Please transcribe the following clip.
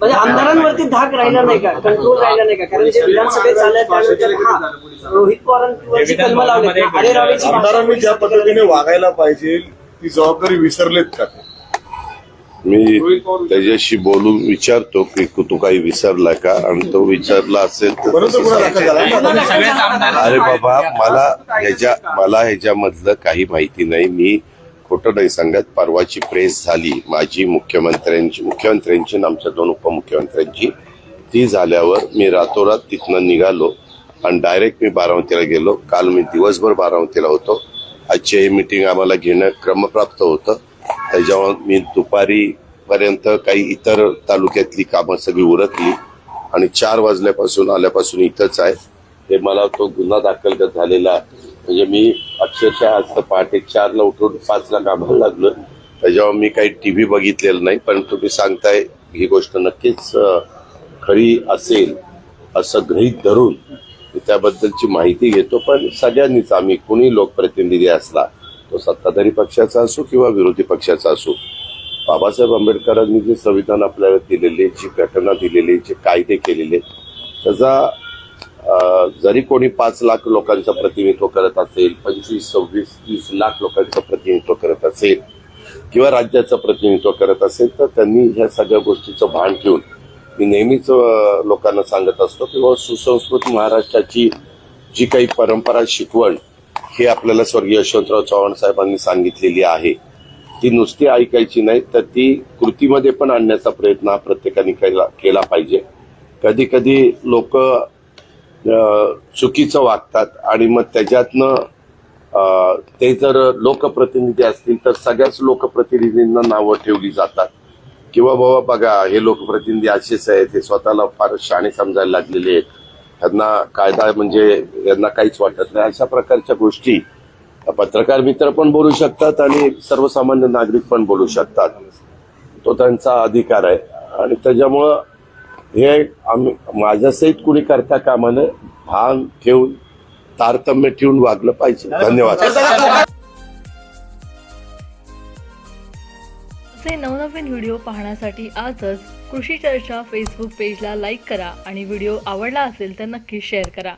म्हणजे आमदारांवरती धाक राहिला नाही का? कंट्रोल राहिला नाही का? कारण जे विधानसभेत झालं त्यानंतर हा रोहित पवारांवरची कलम लावली अरे आमदारांनी ज्या पद्धतीने वागायला पाहिजे ती जबाबदारी विसरलेत का? मी त्याच्याशी बोलून विचारतो की तू काही विसरला का? आणि तो विचारला असेल तर अरे बाबा मला ह्याच्या मला ह्याच्यामधलं काही माहिती नाही. मी खोटं नाही सांगत परवाची प्रेस झाली माझी मुख्यमंत्र्यांची मुख्यमंत्र्यांची आणि आमच्या दोन उपमुख्यमंत्र्यांची. ती झाल्यावर मी रातोरात तिथनं निघालो आणि डायरेक्ट मी बारामतीला गेलो. काल मी दिवसभर बारामतीला होतो. आजची हे मिटिंग आम्हाला घेणं क्रमप्राप्त होतं. त्याच्यावर मी दुपारीपर्यंत काही इतर तालुक्यातली कामं सगळी उरकली आणि चार वाजल्यापासून आल्यापासून इथंच आहे. ते मला तो गुन्हा दाखल झालेला म्हणजे मी अक्षरशः आज तर पहाटे चारला उठून पाचला कामाला लागलो. त्याच्यावर मी काही टी व्ही बघितलेलं नाही पण तुम्ही सांगताय ही गोष्ट नक्कीच खरी असेल असं गृहीत धरून मी त्याबद्दलची माहिती घेतो. पण सगळ्यांनीच आम्ही कुणी लोकप्रतिनिधी असला तो सत्ताधारी पक्षाचा असो किंवा विरोधी पक्षाचा असो बाबासाहेब आंबेडकरांनी जे संविधान आपल्याला दिलेले जी घटना दिलेली जे कायदे केलेले त्याचा जरी कोणी पाच लाख लोकांचं प्रतिनिधित्व करत असेल पंचवीस सव्वीस तीस लाख लोकांचं प्रतिनिधित्व करत असेल किंवा राज्याचं प्रतिनिधित्व करत असेल तर त्यांनी ह्या सगळ्या गोष्टीचं भान ठेवून मी नेहमीच लोकांना सांगत असतो की बाबा सुसंस्कृत महाराष्ट्राची जी काही परंपरा शिकवण हे आपल्याला स्वर्गीय यशवंतराव चव्हाण साहेबांनी सांगितलेली आहे. ती नुसती ऐकायची नाही तर ती कृतीमध्ये पण आणण्याचा प्रयत्न हा प्रत्येकाने केला केला पाहिजे. कधी कधी लोक चुकीचं वागतात आणि मग त्याच्यातनं ते जर लोकप्रतिनिधी असतील तर सगळ्याच लोकप्रतिनिधींना नावं ठेवली जातात. किंवा बाबा बघा हे लोकप्रतिनिधी असेच आहेत हे स्वतःला फार शाणे समजायला लागलेले आहेत. त्यांना कायदा म्हणजे यांना काहीच वाटत नाही. अशा प्रकारच्या गोष्टी पत्रकार मित्र पण बोलू शकतात आणि सर्वसामान्य नागरिक पण बोलू शकतात. तो त्यांचा अधिकार आहे. आणि त्याच्यामुळं हे आम्ही माझ्यासहित कुणी करता कामा नये भान ठेवून तारतम्य ठेवून वागलं पाहिजे. धन्यवाद. असे नवनवीन व्हिडिओ पाहण्यासाठी आजच कृषी चर्चा फेसबुक पेजला लाईक करा आणि व्हिडिओ आवडला असेल तर नक्की शेअर करा.